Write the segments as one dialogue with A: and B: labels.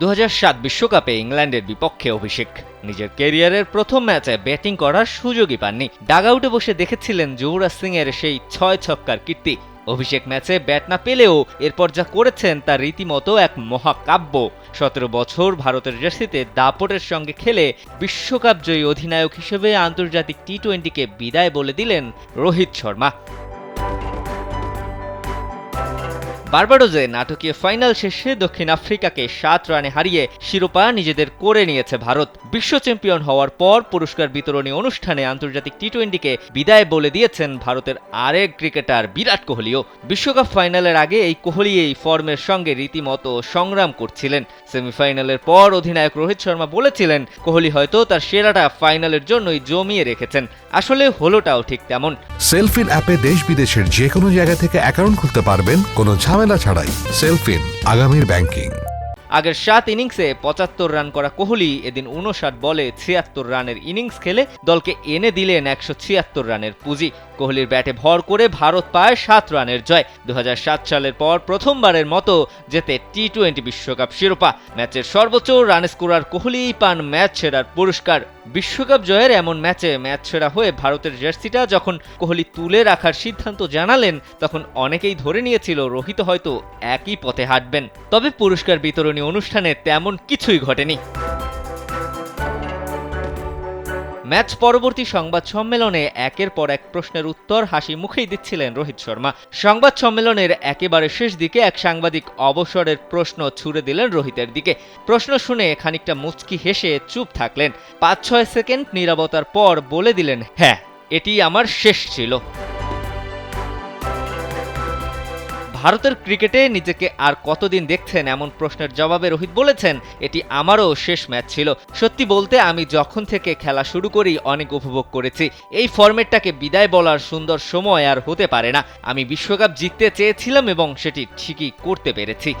A: দু বিশ্বকাপে ইংল্যান্ডের বিপক্ষে অভিষেক। নিজের ক্যারিয়ারের প্রথম ম্যাচে ব্যাটিং করার সুযোগই পাননি। ডাগআউটে বসে দেখেছিলেন যুবরাজ সিং এর সেই ছয় ছক্কার কীর্তি। অভিষেক ম্যাচে ব্যাট না পেলেও এরপর যা করেছেন তা রীতিমতো এক মহাকাব্য। সতেরো বছর ভারতের জার্সিতে দাপটের সঙ্গে খেলে বিশ্বকাপ জয়ী অধিনায়ক হিসেবে আন্তর্জাতিক টি টোয়েন্টিকে বিদায় বলে দিলেন রোহিত শর্মা। বার্বাডোজে নাটকীয় ফাইনাল শেষে দক্ষিণ আফ্রিকাকে সাত রানে হারিয়ে শিরোপা নিজেদের করে নিয়েছে ভারত। বিশ্ব চ্যাম্পিয়ন হওয়ার পর পুরস্কার বিতরণী অনুষ্ঠানে আন্তর্জাতিক টি টোয়েন্টিকে বিদায় বলে দিয়েছেন ভারতের আরেক ক্রিকেটার বিরাট কোহলিও। বিশ্বকাপ ফাইনালের আগে এই কোহলি এই ফর্মের সঙ্গে রীতিমতো সংগ্রাম করছিলেন। সেমিফাইনালের পর অধিনায়ক রোহিত শর্মা বলেছিলেন, কোহলি হয়তো তার সেরাটা ফাইনালের জন্যই জমিয়ে রেখেছেন। আসলে হলোটাও ঠিক তেমন।
B: সেলফিন অ্যাপে দেশ বিদেশের যে কোনো জায়গা থেকে অ্যাকাউন্ট খুলতে পারবেন। কোনো ঝামেলা ছাড়াই সেলফিন আগামীর ব্যাংকিং
A: আগের সাত ইনিংসে পঁচাত্তর রান করা কোহলি এদিন উনষাট বলে ছিয়াত্তর রানের ইনিংস খেলে দলকে এনে দিলেন একশো ছিয়াত্তর রানের পুঁজি। কোহলির ব্যাটে ভর করে ভারত পায় সাত রানের জয়। দু হাজার সাত সালের পর প্রথমবারের মতো জেতে টি টোয়েন্টি বিশ্বকাপ শিরোপা। ম্যাচের সর্বোচ্চ রান স্কোরার কোহলিই পান ম্যাচ সেরার পুরস্কার। বিশ্বকাপ জয়ের এমন ম্যাচে ম্যাচ সেরা হয়ে ভারতের জার্সিটা যখন কোহলি তুলে রাখার সিদ্ধান্ত জানালেন, তখন অনেকেই ধরে নিয়েছিল রোহিত হয়তো একই পথে হাঁটবেন। তবে পুরস্কার বিতরণী অনুষ্ঠানে তেমন কিছুই ঘটেনি। ম্যাচ পরবর্তী সংবাদ সম্মেলনে একের পর এক প্রশ্নের উত্তর হাসি মুখেই দিচ্ছিলেন রোহিত শর্মা। সংবাদ সম্মেলনের একেবারে শেষ দিকে এক সাংবাদিক অবসরের প্রশ্ন ছুড়ে দিলেন রোহিতের দিকে। প্রশ্ন শুনে খানিকটা মুচকি হেসে চুপ থাকলেন। পাঁচ ছয় সেকেন্ড নিরাপত্তার পর বলে দিলেন হ্যাঁ এটি আমার শেষ ছিল। ভারতের ক্রিকেটে নিজেকে আর কতদিন দেখছেন এমন প্রশ্নের জবাবে রোহিত বলেছেন, এটি আমারও শেষ ম্যাচ ছিল। সত্যি বলতে আমি যখন থেকে খেলা শুরু করি অনেক উপভোগ করেছি। এই ফর্মেটটাকে বিদায় বলার সুন্দর সময় আর হতে পারে না। আমি বিশ্বকাপ জিততে চেয়েছিলাম এবং সেটি ঠিকই করতে পেরেছি।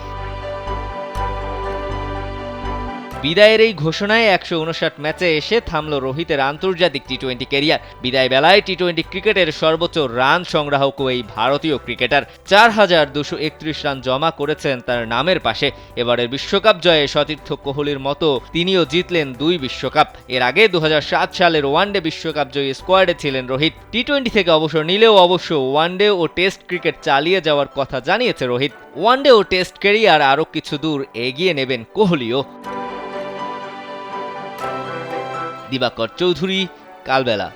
A: বিদায়ের এই ঘোষণায় একশো উনষাট ম্যাচে এসে থামল রোহিতের আন্তর্জাতিক টি টোয়েন্টি ক্যারিয়ার। বিদায় বেলায় টি টোয়েন্টি ক্রিকেটের সর্বোচ্চ রান সংগ্রাহক এই ভারতীয় ক্রিকেটার। চার হাজার দুশো একত্রিশ রান জমা করেছেন তার নামের পাশে। এবারের বিশ্বকাপ জয়ে সতীর্থ কোহলির মতো তিনিও জিতলেন দুই বিশ্বকাপ। এর আগে দু হাজার সাত সালের ওয়ানডে বিশ্বকাপ জয়ী স্কোয়াডে ছিলেন রোহিত। টি টোয়েন্টি থেকে অবসর নিলেও অবশ্য ওয়ানডে ও টেস্ট ক্রিকেট চালিয়ে যাওয়ার কথা জানিয়েছে রোহিত। ওয়ানডে ও টেস্ট ক্যারিয়ার আরও কিছু দূর এগিয়ে নেবেন কোহলিও। দিবাকর চৌধুরী কালবেলা।